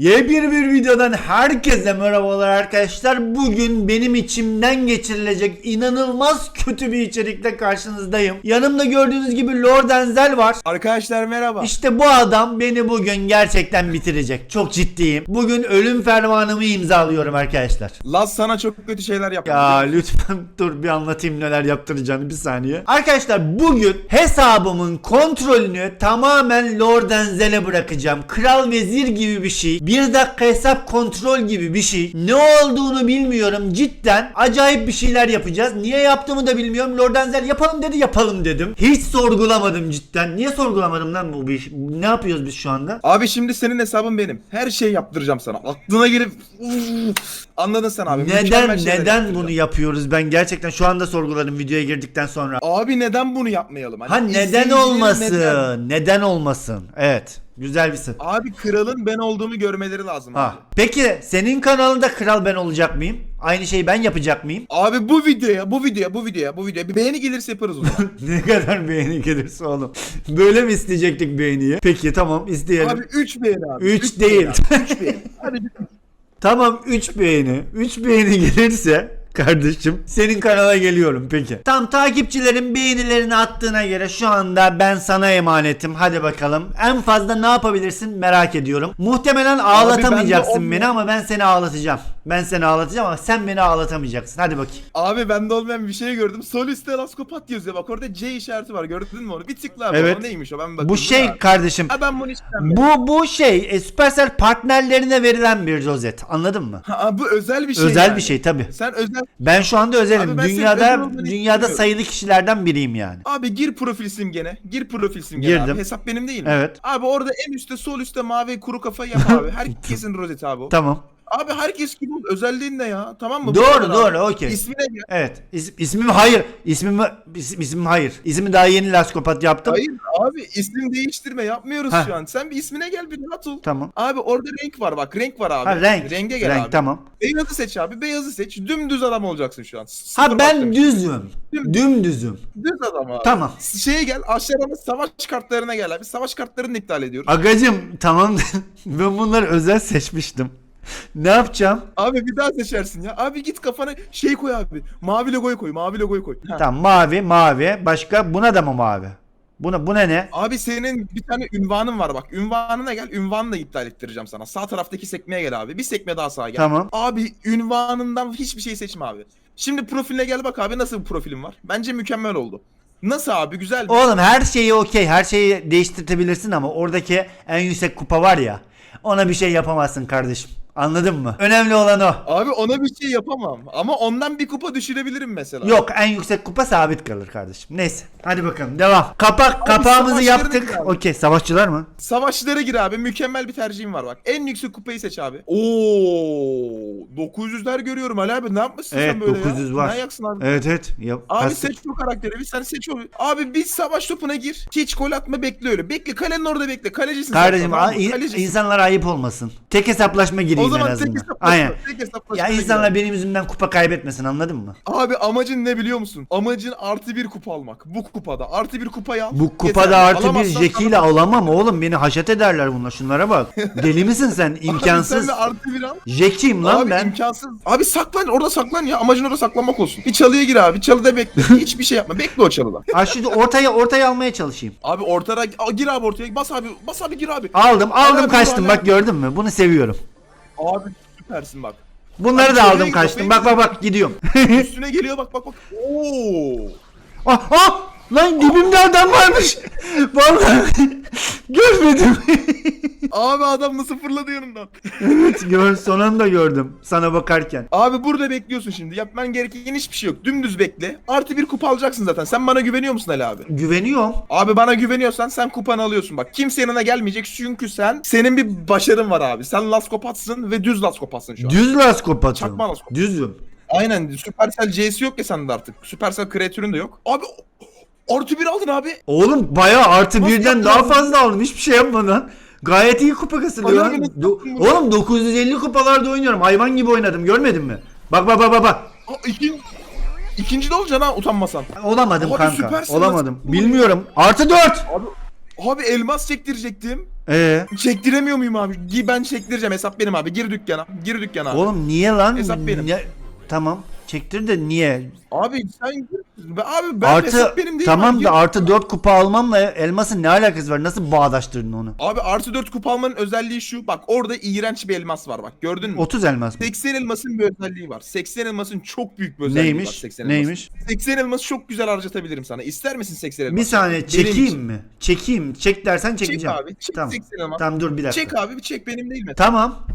Yepyeni bir videodan herkese merhabalar arkadaşlar. Bugün benim içimden geçirilecek inanılmaz kötü bir içerikle karşınızdayım. Yanımda gördüğünüz gibi Lord Enzel var. Arkadaşlar merhaba. İşte bu adam beni bugün gerçekten bitirecek. Çok ciddiyim. Bugün ölüm fermanımı imzalıyorum arkadaşlar. Laz sana çok kötü şeyler yaptı. Ya lütfen dur bir anlatayım neler yaptıracağını bir saniye. Arkadaşlar bugün hesabımın kontrolünü tamamen Lord Enzel'e bırakacağım. Kral vezir gibi bir şey. Bir dakika hesap kontrol gibi bir şey. Ne olduğunu bilmiyorum cidden. Acayip bir şeyler yapacağız. Niye yaptığımı da bilmiyorum. Lord Enzel yapalım dedi yapalım dedim. Hiç sorgulamadım cidden. Niye sorgulamadım lan bu bir Ne yapıyoruz biz şu anda? Abi şimdi senin hesabın benim. Her şeyi yaptıracağım sana. Aklına girip Uf! Anladın sen abi. Neden Mükemmel şeyler neden bunu yapıyoruz? Ben gerçekten şu anda sorguladım videoya girdikten sonra. Abi neden bunu yapmayalım? Hani Ha neden izleyicilerin olmasın? neden? Neden? olmasın? Evet. Güzel bir sır. Abi kralın ben olduğumu görmeleri lazım Ha. abi. Peki senin kanalında kral ben olacak mıyım? Aynı şeyi ben yapacak mıyım? Abi bu videoya, bu videoya, bu videoya, bu videoya bir beğeni gelirse yaparız o zaman. ne kadar beğeni gelirse oğlum. Böyle mi isteyecektik beğeniyi? Peki tamam isteyelim. abi 3 beğeni abi. Üç Üç değil. beğeni abi, üç beğeni. Hadi bir- Tamam 3 beğeni. 3 beğeni gelirse kardeşim senin kanala geliyorum peki. Tam takipçilerin beğenilerini attığına göre şu anda ben sana emanetim. Hadi bakalım. En fazla ne yapabilirsin merak ediyorum. Muhtemelen ağlatamayacaksın olmayan- beni ama ben seni ağlatacağım. Ben seni ağlatacağım ama sen beni ağlatamayacaksın. Hadi bakayım. Abi bende olmayan bir şey gördüm. Sol üstte laskopat yazıyor. Bak orada C işareti var. Gördün mü onu? Bir tıkla abi. Evet. O neymiş o? Ben bakayım. Bu şey Ha. kardeşim. Ha ben bunu istemem. Bu bu şey e, Supercell partnerlerine verilen bir rozet. Anladın mı? Ha, bu özel bir şey. özel yani. bir şey tabi. Sen özel Ben şu anda özelim. Abi ben senin özel dünyada dünyada sayılı kişilerden biriyim yani. Abi gir profil simgene. Gir profil simgene Girdim. abi. Hesap benim değil mi? Evet. Abi orada en üstte sol üstte mavi kuru kafa yap abi. Herkesin rozeti abi o. Tamam. Abi herkes gibi ol. Özelliğin ne ya? Tamam mı? Doğru doğru okey. İsmine gel. Evet. İs, ismim hayır. İsmimi is, ismim hayır. İsmi daha yeni laskopat yaptım. Hayır abi isim değiştirme yapmıyoruz Heh. şu an. Sen bir ismine gel bir rahat ol. Tamam. Abi orada renk var bak renk var abi. Ha renk. Renge gel renk abi. tamam. Beyazı seç abi. Beyazı seç. Dümdüz adam olacaksın şu an. Ha Sıfır ben başlamış. düzüm. Dümdüzüm. Düz adam abi. Tamam. Şeye gel aşağıda savaş kartlarına gel abi. Savaş kartlarını iptal ediyoruz. Agacım tamam. ben bunları özel seçmiştim. Ne yapacağım? Abi bir daha seçersin ya. Abi git kafana şey koy abi. Mavi logoyu koy. Mavi logoyu koy. Ha. Tamam mavi mavi. Başka buna da mı mavi? Buna bu ne ne? Abi senin bir tane ünvanın var bak. Ünvanına gel. Ünvanını da iptal ettireceğim sana. Sağ taraftaki sekmeye gel abi. Bir sekme daha sağa gel. Tamam. Abi ünvanından hiçbir şey seçme abi. Şimdi profiline gel bak abi nasıl bir profilin var. Bence mükemmel oldu. Nasıl abi güzel mi? Oğlum her şeyi okey. Her şeyi değiştirtebilirsin ama oradaki en yüksek kupa var ya. Ona bir şey yapamazsın kardeşim. Anladın mı? Önemli olan o. Abi ona bir şey yapamam. Ama ondan bir kupa düşürebilirim mesela. Yok en yüksek kupa sabit kalır kardeşim. Neyse hadi bakalım devam. Kapak kapağımızı yaptık. Okey savaşçılar mı? Savaşçılara gir abi. Mükemmel bir tercihim var bak. En yüksek kupayı seç abi. Oo, 900'ler görüyorum Ali abi. Ne yapmışsın Evet sen böyle 900 ya? var. Ne yaksın abi? Evet evet. Yap. Abi Kas- seç bu karakteri. Bir sen seç o. Abi bir savaş topuna gir. Hiç gol atma bekle öyle. Bekle kalenin orada bekle. Kalecisin Kardeşim sen. tamam Kalecisin. insanlara ayıp olmasın. Tek hesaplaşma gireyim O en zaman tek hesaplaşma. Aynen. Tek hesaplaşma. Ya insanlar benim yüzümden kupa kaybetmesin anladın mı? Abi amacın ne biliyor musun? Amacın artı bir kupa almak. Bu kupada. Artı bir kupayı al. Bu kupada Yeterli. artı bir Alamazsan ile alamam oğlum beni haşet ederler bunlar şunlara bak. Deli misin sen Abi imkansız. sen de artı bir al. Jackie'yim lan abi ben. İmkansız. Abi saklan orada saklan ya. Amacın orada saklanmak olsun. Bir çalıya gir abi. Çalıda bekle. Hiçbir şey yapma. Bekle o çalıda. Ha şu ortaya ortaya almaya çalışayım. Abi ortada Aa, gir abi ortaya. Bas abi. Bas abi gir abi. Aldım aldım Abi, kaçtım bak gördün mü? Bunu seviyorum. Abi süpersin bak. Bunları Abi da aldım kaçtım. Bak bak bak gidiyorum. Üstüne geliyor bak bak bak. Oo. ah, ah! Lan dibimde adam varmış. Vallahi görmedim. Abi adam nasıl fırladı yanından. evet gör, son anda gördüm sana bakarken. Abi burada bekliyorsun şimdi. Yapman gereken hiçbir şey yok. Dümdüz bekle. Artı bir kupa alacaksın zaten. Sen bana güveniyor musun Ali abi? Güveniyorum. Abi bana güveniyorsan sen kupanı alıyorsun. Bak kimse yanına gelmeyecek çünkü sen senin bir başarın var abi. Sen laskopatsın ve düz laskopatsın şu an. Düz laskop atıyorum. Çakma laskop. Düzüm. Aynen Supercell C'si yok ya sende artık. Supercell kreatürün de yok. Abi artı bir aldın abi. Oğlum bayağı artı Nasıl birden yaptın daha abi? fazla aldım. Hiçbir şey yapmadan. Gayet iyi kupa kasılıyor. Lan. Do-? Oğlum 950 kupalarda oynuyorum. Hayvan gibi oynadım. Görmedin mi? Bak bak bak bak bak. Aa, ikin, ikinci de olacaksın ha utanmasan. Olamadım Abi kanka. süpersin. Olamadım. Nasıl- Bilmiyorum. Artı 4. Abi, abi elmas çektirecektim. Ee, Çektiremiyor muyum abi? Gi- Ben çektireceğim hesap benim abi. Gir dükkana. Gir dükkana abi. oğlum niye lan? Hesap benim. Ne- Tamam. Çektir de niye? Abi sen Abi ben artı benim değil. tamam abi. da artı 4 kupa almamla elmasın ne alakası var? Nasıl bağdaştırdın onu? Abi artı 4 kupa almanın özelliği şu. Bak orada iğrenç bir elmas var bak. Gördün mü? 30 elmas mı? 80 elmasın bir özelliği var. 80 elmasın çok büyük bir özelliği var. Neymiş? 80 elmasın. Neymiş? 80 elması çok güzel harcatabilirim sana. İster misin 80 elması? Bir saniye çekeyim mi? Çekeyim. Çek dersen Çek çekeceğim. abi. Çek Tamam. 80 elmas. Tamam dur bir dakika. Çek abi bir çek benim değil mi? Tamam.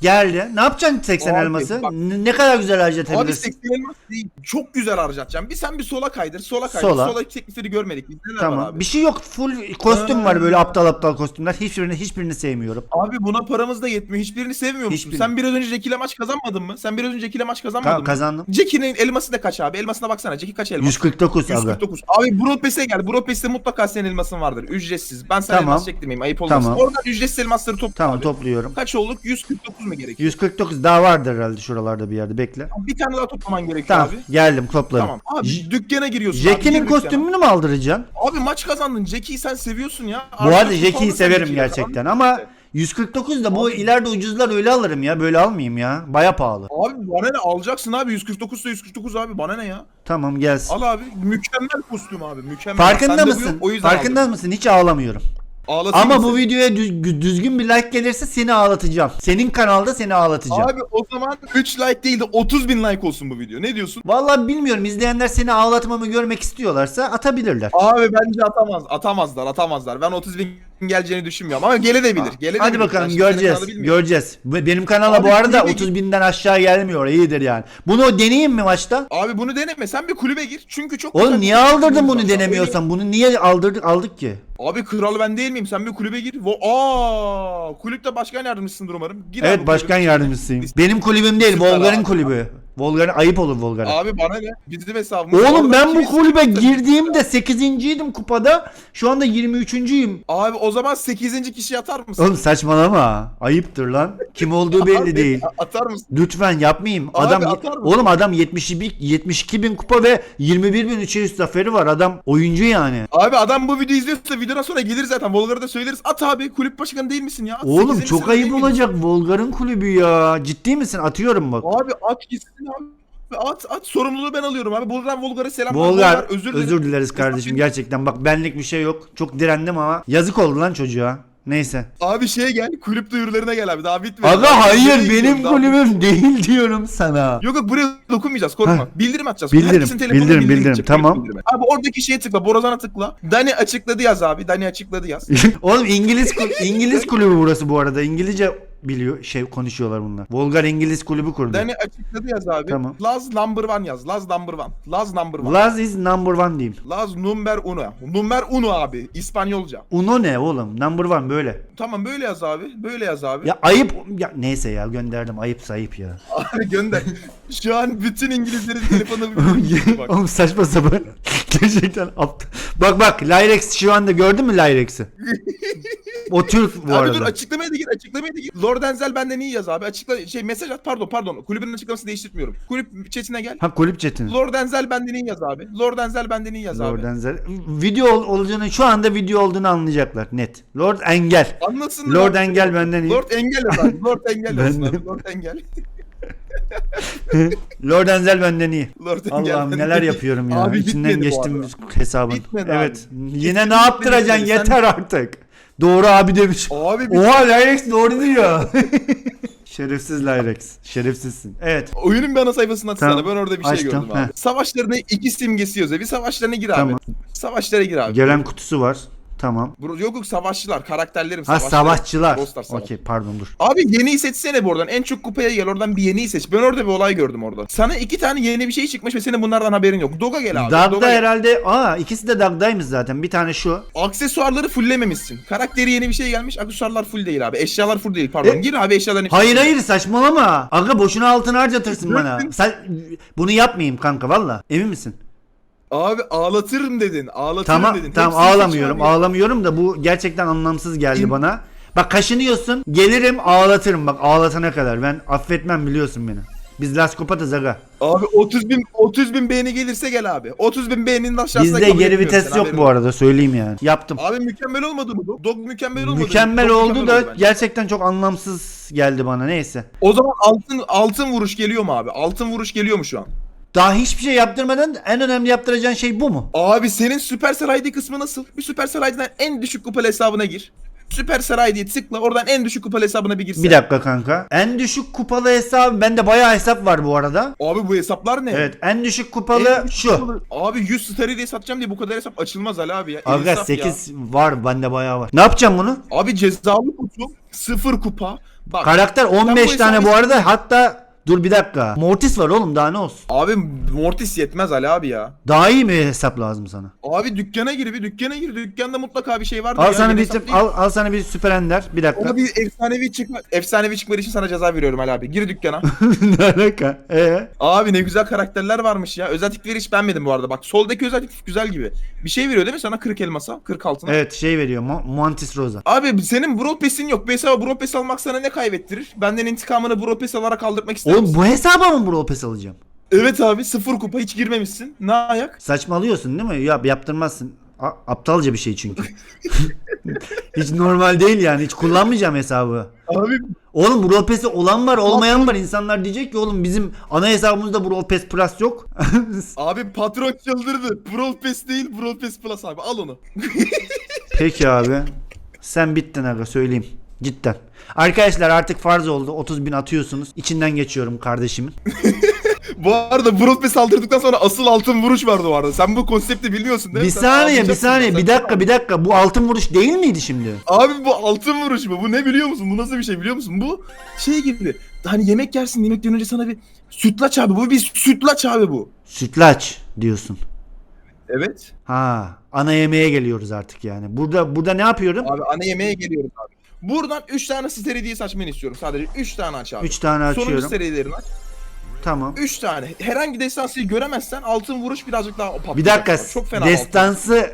Geldi. Ne yapacaksın 80 Abi, elması? bak- N- ne kadar güzel Abi harcatabilirsin. 80 elmas değil. Çok güzel harcatacağım. Bir sen bir sola kaydır. Sola kaydır. Sola. Sola, teklifleri görmedik. Biz neler var Tamam. abi? Bir şey yok. Full kostüm var böyle aptal aptal kostümler. Hiçbirini hiçbirini sevmiyorum. Abi buna paramız da yetmiyor. Hiçbirini sevmiyor musun? Hiçbirini. Sen biraz önce Jack ile maç kazanmadın mı? Sen biraz önce Jack ile maç kazanmadın Ka- mı? kazandım. Jackie'nin elması da kaç abi? Elmasına baksana. Jackie kaç elmas? 149 abi. 149. Abi Broad Pass'e gel. Broad Pass'te mutlaka senin elmasın vardır. Ücretsiz. Ben sana Tamam. elmas çektirmeyeyim. Ayıp olmasın. Tamam. Oradan ücretsiz elmasları topla Tamam abi. topluyorum. Kaç olduk? 149 mu gerekiyor? 149 daha vardır herhalde şuralarda bir yerde bekle. Bir tane daha toplaman gerekiyor Tamam abi. geldim topladım. Tamam. Abi J- dükkana giriyorsun. abi, Jackie'nin kostümünü mü aldıracaksın? Abi maç kazandın. Jackie'yi sen seviyorsun ya. Bu arada Jackie'yi severim gerçekten Jackie'yi ama 149 da bu ileride ucuzlar öyle alırım ya böyle almayayım ya. Baya pahalı. Abi bana ne alacaksın abi 149 da 149 abi bana ne ya? Tamam gelsin. Al abi mükemmel kostüm abi mükemmel. Farkında bu mısın? yok, o yüzden Farkında aldım. mısın? Hiç ağlamıyorum. Ağlatayım Ama bu videoya düz- düzgün bir like gelirse seni ağlatacağım. Senin kanalda seni ağlatacağım. Abi o zaman 3 like değil de 30 bin like olsun bu video. Ne diyorsun? Vallahi bilmiyorum izleyenler seni ağlatmamı görmek istiyorlarsa atabilirler. Abi bence atamaz. Atamazlar atamazlar. Ben 30 bin geleceğini düşünmüyorum ama gelebilir. Gelebilir. Hadi Ben bakalım göreceğiz. senin kanalı bilmiyorum. Göreceğiz. Ve Benim kanala Abi bu arada kulübe 30 binden aşağı gelmiyor. İyidir yani. Bunu deneyeyim mi maçta? Abi bunu deneme. Sen bir kulübe gir. Çünkü çok Oğlum niye aldırdın bunu denemiyorsan? Bunu niye aldırdık aldık ki? Abi kral ben değil miyim? Sen bir kulübe gir. Vo Aa, kulüpte başkan yardımcısındır umarım. Gir abi Evet başkan yardımcısıyım. Benim kulübüm değil, Volgar'ın kulübü. Volgar'ın ayıp olur Volgar'a. Abi bana ne? Bizim hesabımız. Oğlum ben bu kulübe girdiğimde 8.ydim kupada. Şu anda 23.yim. Abi o zaman 8. kişi atar mısın? Oğlum saçmalama. Ayıptır lan. Kim olduğu belli Abi, değil. Atar mısın? Lütfen yapmayayım. Abi Adam atar mısın? Oğlum adam 72 72 bin kupa ve 21 bin 300 zaferi var. Adam oyuncu yani. Abi adam bu videoyu izliyorsa videodan sonra gelir zaten. Volgar'a da söyleriz. At abi kulüp başkanı değil misin ya? At, Oğlum 8. çok ayıp olacak Volgar'ın kulübü ya. Ciddi misin? Atıyorum bak. Abi at gitsin. At at sorumluluğu ben alıyorum abi. Buradan Volgar'a selam. Volgar özür özür, dileriz kardeşim gerçekten. Bak benlik bir şey yok. Çok direndim ama yazık oldu lan çocuğa. Neyse. Abi şeye gel kulüp duyurularına gel abi daha bitmedi. Aga Abi, hayır benim kulübüm değil diyorum sana. Yok yok buraya dokunmayacağız korkma. Heh. Bildirim atacağız. Bildirim, bildirim, bildirim, gidecek, tamam. kulüp bildirimi. Abi oradaki şeye tıkla. Borazan'a tıkla. Dani açıkladı yaz abi. Dani açıkladı yaz. Oğlum İngiliz İngiliz kulübü burası bu arada. İngilizce biliyor şey konuşuyorlar bunlar. Volgar İngiliz kulübü kurdu. Dani açıkladı yaz abi. Tamam. Laz number one yaz. Laz number one. Laz number one. Laz is number one diyeyim. Laz number uno. Number uno abi. İspanyolca. Uno ne oğlum? Number one böyle. Tamam böyle yaz abi. Böyle yaz abi. Ya ayıp ya neyse ya gönderdim. Ayıp sayıp ya. Abi gönder. Şu an bütün İngilizlerin telefonu bak. Oğlum saçma sapan. Gerçekten aptal. Bak bak Lyrex şu anda gördün mü Lyrex'i? o Türk bu Abi arada. dur açıklamaya da gir açıklamaya da gir. Lord Enzel benden iyi yaz abi. Açıkla şey mesaj at pardon pardon. Kulübün açıklamasını değiştirmiyorum. Kulüp chatine gel. Ha kulüp chatini. Lord Enzel benden iyi yaz abi. Lord Enzel benden iyi yaz abi. Lord Enzel. Video ol- olacağını şu anda video olduğunu anlayacaklar net. Lord Engel. Anlasın Lord abi. Engel benden iyi. Lord Engel abi. Lord Engel de- abi. Lord Engel. Lord Enzel benden iyi. Allah'ım neler iyi. yapıyorum ya. Abi İçinden geçtim hesabın. Bitmedi evet. abi. Yine Kesinlikle ne yaptıracaksın? Yeter artık. Doğru abi demiş. Abi bir Oha Lyrex doğru diyor. Şerefsiz Lyrex. Şerefsizsin. Evet. oyunun bir ana sayfasını atsana. Tamam. Ben orada bir şey Açtım, gördüm abi. heh. Savaşlarına iki simgesi yazıyor. Bir savaşlarına gir abi. Tamam. Savaşlara gir abi. Gelen kutusu var. Tamam. Bro, yok yok savaşçılar. Karakterlerim Ha savaşçılar. Ghostlar savaş. Okey pardon dur. Abi yeniyi seçsene bu oradan. En çok kupaya gel oradan bir yeniyi seç. Ben orada bir olay gördüm orada. Sana iki tane yeni bir şey çıkmış ve senin bunlardan haberin yok. Doga gel abi. Dagda Doga gel. herhalde aa ikisi de Dagdaymış zaten. Bir tane şu. Aksesuarları fulllememişsin. Karakteri yeni bir şey gelmiş. Aksesuarlar full değil abi. Eşyalar full değil pardon. E- Gir abi eşyaların. Hayır hayır saçmalama. Aga boşuna altın harcatırsın bana. Sen bunu yapmayayım kanka valla. Emin misin? Abi ağlatırım dedin. Ağlatırım Tamam dedin. tamam Hepsini ağlamıyorum. Ağlamıyorum da bu gerçekten anlamsız geldi İm- bana. Bak kaşınıyorsun. Gelirim ağlatırım bak ağlatana kadar. Ben affetmem biliyorsun beni. Biz laskopatız aga. Abi 30 bin 30 bin beğeni gelirse gel abi. 30 bin beğeninin aşağısına Bizde kabul geri etmiyorum vites seni, yok haberin bu olsun. arada söyleyeyim yani. Yaptım. Abi mükemmel olmadı mı? Dog, mükemmel olmadı. mı? Mükemmel Dog oldu da bence. gerçekten çok anlamsız geldi bana neyse. O zaman altın altın vuruş geliyor mu abi? Altın vuruş geliyor mu şu an? Daha hiçbir şey yaptırmadan en önemli yaptıracağın şey bu mu? Abi senin Supercell ID kısmı nasıl? Bir Supercell ID'den en düşük kupalı hesabına gir. Supercell ID'ye tıkla oradan en düşük kupalı hesabına bir girsen. Bir dakika kanka. En düşük kupalı hesabı bende bayağı hesap var bu arada. Abi bu hesaplar ne? Evet en düşük kupalı En düşük şu. kupalı- Abi 100 starı diye satacağım diye bu kadar hesap açılmaz Ali abi ya. Aga İnsaf ya. 8 var bende bayağı var. Ne yapacağım bunu? Abi cezalı kutu 0 kupa. Bak Karakter bu 15 tane hesabı- bu arada hatta dur bir dakika. Mortis var oğlum daha ne olsun? Abi Mortis yetmez Ali abi ya. Daha iyi mi hesap lazım sana? Abi dükkana gir bir dükkana gir. Dükkanda mutlaka bir şey vardır Al ya. sana bir değil. al, al sana bir süper ender. Bir dakika. Ona bir efsanevi çıkma efsanevi çıkmadığı için sana ceza veriyorum Ali abi. Gir dükkana. ne alaka? Ee? abi ne güzel karakterler varmış ya. Özellikleri hiç beğenmedim bu arada. Bak soldaki özellik güzel gibi. Bir şey veriyor değil mi sana 40 elmasa? 40 altına. Evet şey veriyor. Mo- Mantis Rosa. Abi senin Brawl Pass'in yok. Hesaba Brawl Pass almak sana ne kaybettirir? Benden intikamını Brawl Pass alarak kaldırmak ister Oğlum bu hesaba mı Brawl Pass alacağım? Evet abi sıfır kupa hiç girmemişsin. Ne ayak? Saçmalıyorsun değil mi? Yap yaptırmazsın. A- aptalca bir şey çünkü. hiç normal değil yani. Hiç kullanmayacağım hesabı. Abi Oğlum Brawl Pass'i olan var olmayan var. İnsanlar diyecek ki oğlum bizim ana hesabımızda Brawl Pass Plus yok. abi patron çıldırdı. Brawl Pass değil Brawl Pass Plus abi al onu. Peki abi. Sen bittin aga söyleyeyim. Cidden. Arkadaşlar artık farz oldu. 30 bin atıyorsunuz. İçinden geçiyorum kardeşimin. bu arada Brawl Pass aldırdıktan sonra asıl altın vuruş vardı bu arada. Sen bu konsepti biliyorsun değil Bir mi? Sen saniye bir anlayacaksın saniye zaten. bir dakika bir dakika. Bu altın vuruş değil miydi şimdi? Abi bu altın vuruş mu? Bu ne biliyor musun? Bu nasıl bir şey biliyor musun? Bu şey gibi. Hani yemek yersin yemekten önce sana bir sütlaç abi. Bu bir sütlaç abi bu. Sütlaç diyorsun. Evet. Ha, ana yemeğe geliyoruz artık yani. Burada burada ne yapıyorum? Abi ana yemeğe geliyoruz abi. Buradan 3 tane hediye saçmanı istiyorum. Sadece 3 tane aç abi. 3 tane Sonuncu açıyorum. star hediyelerini aç. Tamam. 3 tane. Herhangi destansıyı göremezsen altın vuruş birazcık daha patlayacak. Bir dakika. Çok fena altın. Destansı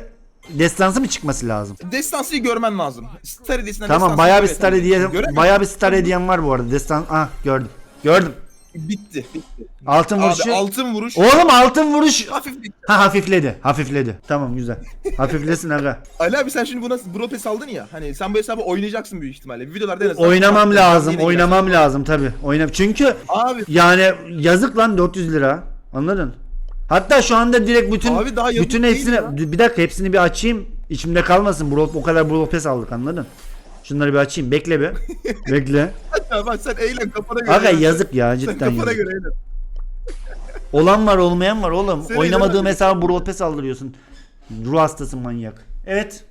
destansı mı çıkması lazım? Destansıyı görmen lazım. Star hediyesinden Tamam bayağı bir star hediye bayağı bir star hediyem var bu arada. Destan ah gördüm. Gördüm. Bitti. Bitti. Altın Abi vuruşu. altın vuruş. Oğlum altın vuruş. Hafif bitti. Ha hafifledi. Hafifledi. Tamam güzel. Hafiflesin aga. Ali abi sen şimdi buna Brawl Pass aldın ya. Hani sen bu hesabı oynayacaksın büyük ihtimalle. Videolarda en azından. Oynamam lazım. Oynamam lazım tabi. Oyna çünkü Abi yani yazık lan 400 lira. Anladın? Hatta şu anda direkt bütün Abi daha yazık bütün değil hepsini ya. bir dakika hepsini bir açayım. İçimde kalmasın. Brawl, o kadar Brawl Pass aldık anladın? Şunları bir açayım. Bekle bir. Bekle. Ya bak sen eğlen kafana göre. Aga eğlen. yazık ya Sen cidden kafana yazık. göre eğlen. Olan var olmayan var oğlum. Seni Oynamadığım hesabı Brawl Pass aldırıyorsun. Ruh hastası manyak. Evet.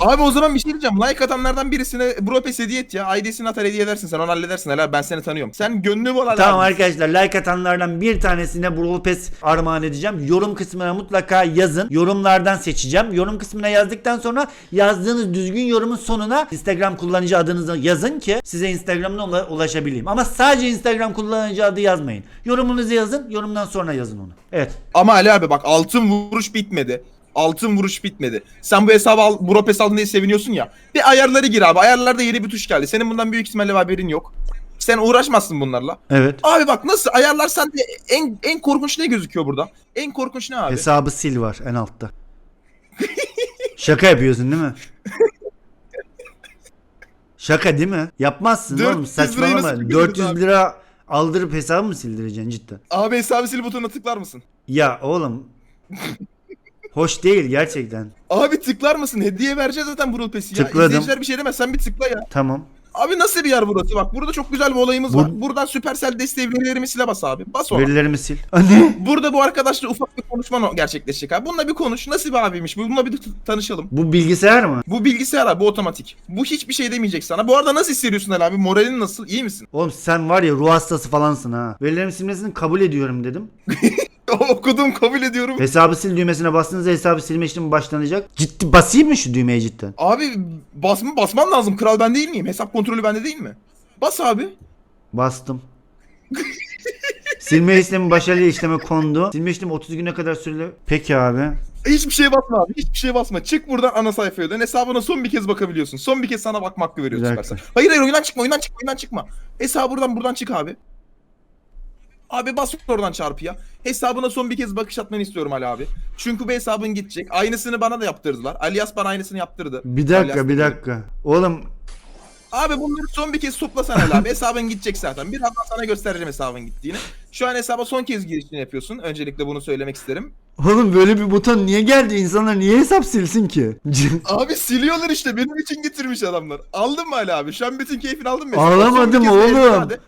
Abi o zaman bir şey diyeceğim. Like atanlardan birisine Pass hediye et ya. ID'sini atar hediye edersin. Sen onu halledersin. Hele ben seni tanıyorum. Sen gönlüm ol Ali Tamam arkadaşlar like atanlardan bir tanesine Pass armağan edeceğim. Yorum kısmına mutlaka yazın. Yorumlardan seçeceğim. Yorum kısmına yazdıktan sonra yazdığınız düzgün yorumun sonuna Instagram kullanıcı adınızı yazın ki size Instagram'dan ula- ulaşabileyim. Ama sadece Instagram kullanıcı adı yazmayın. Yorumunuzu yazın. Yorumdan sonra yazın onu. Evet. Ama Ali abi bak altın vuruş bitmedi. Altın vuruş bitmedi. Sen bu hesabı al, Brawl Pass aldın diye seviniyorsun ya. Bir ayarları gir abi. Ayarlarda yeni bir tuş geldi. Senin bundan büyük ihtimalle haberin yok. Sen uğraşmazsın bunlarla. Evet. Abi bak nasıl ayarlar sende en en korkunç ne gözüküyor burada? En korkunç ne abi? Hesabı sil var en altta. Şaka yapıyorsun değil mi? Şaka değil mi? Yapmazsın 400 oğlum saçmalama. nasıl bitirdin 400 abi? lira aldırıp hesabı mı sildireceksin cidden? Abi hesabı sil butonuna tıklar mısın? Ya oğlum. Hoş değil gerçekten. Abi tıklar mısın? Hediye vereceğiz zaten Brawl Pass'i ya. Tıkladım. İzleyiciler bir şey demez sen bir tıkla ya. Tamam. Abi nasıl bir yer burası? Bak burada çok güzel bir olayımız Bu- var. Buradan Supercell desteği verilerimi sile bas abi. Bas ona. Verilerimi sil. Ne? Burada bu arkadaşla ufak bir konuşma gerçekleşecek abi. Bununla bir konuş. Nasıl bir abiymiş? Bununla bir tanışalım. Bu bilgisayar mı? Bu bilgisayar abi bu otomatik. Bu hiçbir şey demeyecek sana. Bu arada nasıl hissediyorsun Ali abi? Moralin nasıl? İyi misin? Oğlum sen var ya ruh hastası falansın ha. Verilerimi silmesini kabul ediyorum dedim. Okudum kabul ediyorum. Hesabı sil düğmesine bastığınızda hesabı silme işlemi başlanacak. Ciddi basayım mı şu düğmeye cidden? Abi basma, basman lazım. Kral ben değil miyim? Hesap kontrolü bende değil mi? Bas abi. Bastım. Silme işlemi başarılı işleme kondu. Silme işlemi 30 güne kadar süreli. Peki abi. Hiçbir şeye basma abi. Hiçbir şeye basma. Çık buradan ana sayfaya dön. Hesabına son bir kez bakabiliyorsun. Son bir kez sana bakma hakkı veriyor Güzel. Supercell. Hayır hayır oyundan çıkma oyundan çıkma oyundan çıkma. Hesabı buradan buradan çık abi. Abi bas oradan çarpıya. Hesabına son bir kez bakış atmanı istiyorum Ali abi. Çünkü bu hesabın gidecek. Aynısını bana da yaptırdılar. Alias bana aynısını yaptırdı. Bir dakika Alias bir dakika. Oğlum Abi bunları son bir kez toplasan Ali abi. Hesabın gidecek zaten. Birazdan sana göstereceğim hesabın gittiğini. Şu an hesaba son kez girişini yapıyorsun. Öncelikle bunu söylemek isterim. oğlum böyle bir buton niye geldi? İnsanlar niye hesap silsin ki? Abi siliyorlar işte. Benim için getirmiş adamlar. Aldın mı Ali abi? Şu an bütün keyfini aldın mı? Alamadım Son bir kez oğlum. hadi.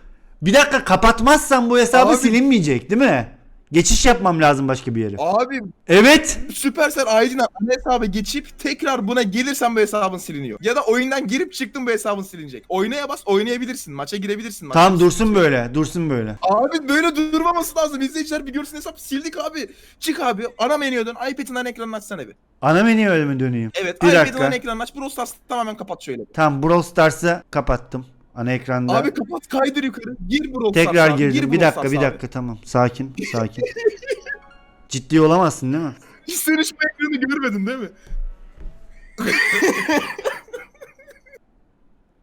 Bir dakika kapatmazsan bu hesabı Abi- silinmeyecek değil mi? Geçiş yapmam lazım başka bir yere. Abi Evet. Supercell aydın'a ana hesaba geçip tekrar buna gelirsen bu hesabın siliniyor. Ya da oyundan girip çıktın bu hesabın silinecek. Oynaya bas oynayabilirsin. Maça girebilirsin. maça. Tamam dursun böyle. Dursun böyle. Abi böyle durmaması lazım. İzleyiciler bir görsün hesap sildik abi. Çık abi ana menüye dön. iPad'in ana ekranını açsana bir. Ana menüye öyle mi döneyim? Evet Bir iPad'in dakika. ana ekranını aç. Brawl Stars tamamen kapat şöyle. Tamam Brawl Stars'ı kapattım. Ana ekranda. Abi kapat kaydır yukarı. Gir Brawl Tekrar Stars'a abi, girdim. gir Bir Brawl dakika bir Stars'a abi. dakika tamam. Sakin sakin. Ciddi olamazsın değil mi? Hiç sen hiç bu ekranı görmedin değil mi?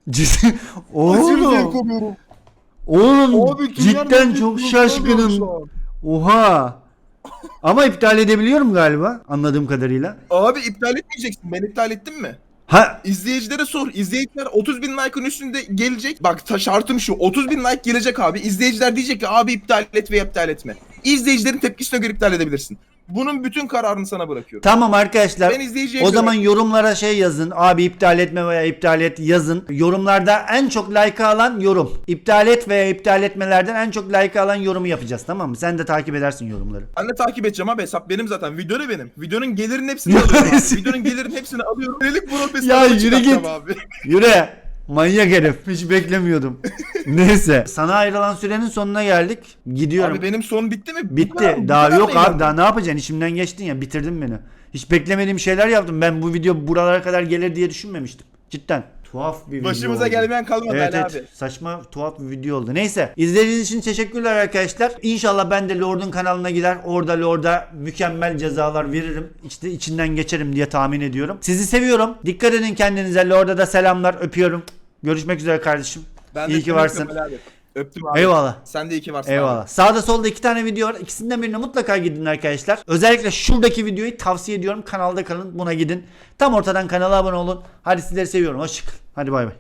Ciddi. Oğlum. Oğlum Abi, dünyanın cidden en çok büyük şaşkınım. an. Oha. Ama iptal edebiliyorum galiba anladığım kadarıyla. Abi iptal etmeyeceksin. Ben iptal ettim mi? Ha İzleyicilere sor. İzleyiciler 30 bin like'ın üstünde gelecek. Bak ta şartım şu. 30 bin like gelecek abi. İzleyiciler diyecek ki abi iptal et ve iptal etme. İzleyicilerin tepkisine göre iptal edebilirsin. Bunun bütün kararını sana bırakıyorum. tamam arkadaşlar. Ben izleyiciye O göre- zaman yorumlara şey yazın. Abi iptal etme veya iptal et yazın. Yorumlarda en çok like alan yorum. İptal et veya iptal etmelerden en çok like alan yorumu yapacağız tamam mı? Sen de takip edersin yorumları. Ben de takip edeceğim abi hesap benim zaten. Video da benim. Videonun gelirinin hepsini alıyorum abi. Videonun gelirinin hepsini alıyorum. Bunu hesabına Ya yürü git. Abi. Yürü. Manyak herif. Hiç beklemiyordum. Neyse. Sana ayrılan sürenin sonuna geldik. Gidiyorum. Abi benim son bitti mi? Bu Bitti. Bu Daha kadar yok abi. yani? Daha ne yapacaksın? İşimden geçtin ya. Bitirdin beni. Hiç beklemediğim şeyler yaptım. Ben bu video buralara kadar gelir diye düşünmemiştim. Cidden. Tuhaf bir video Başımıza oldu. gelmeyen kalmadı Evet, Ali evet. abi. Saçma tuhaf bir video oldu. Neyse. İzlediğiniz için teşekkürler arkadaşlar. İnşallah ben de Lord'un kanalına gider. Orada Lord'a mükemmel cezalar veririm. İşte içinden geçerim diye tahmin ediyorum. Sizi seviyorum. Dikkat edin kendinize. Lord'a da selamlar. Öpüyorum. Görüşmek üzere kardeşim. Ben de İyi ki varsın. Ali abi. Öptüm abi. Eyvallah. Sen de iyi ki varsın Eyvallah. abi. Sağda solda iki tane video var. İkisinden birine mutlaka gidin arkadaşlar. Özellikle şuradaki videoyu tavsiye ediyorum. Kanalda kalın. Buna gidin. Tam ortadan kanala abone olun. Hadi sizleri seviyorum. Hoşçakalın. Hadi bay bay.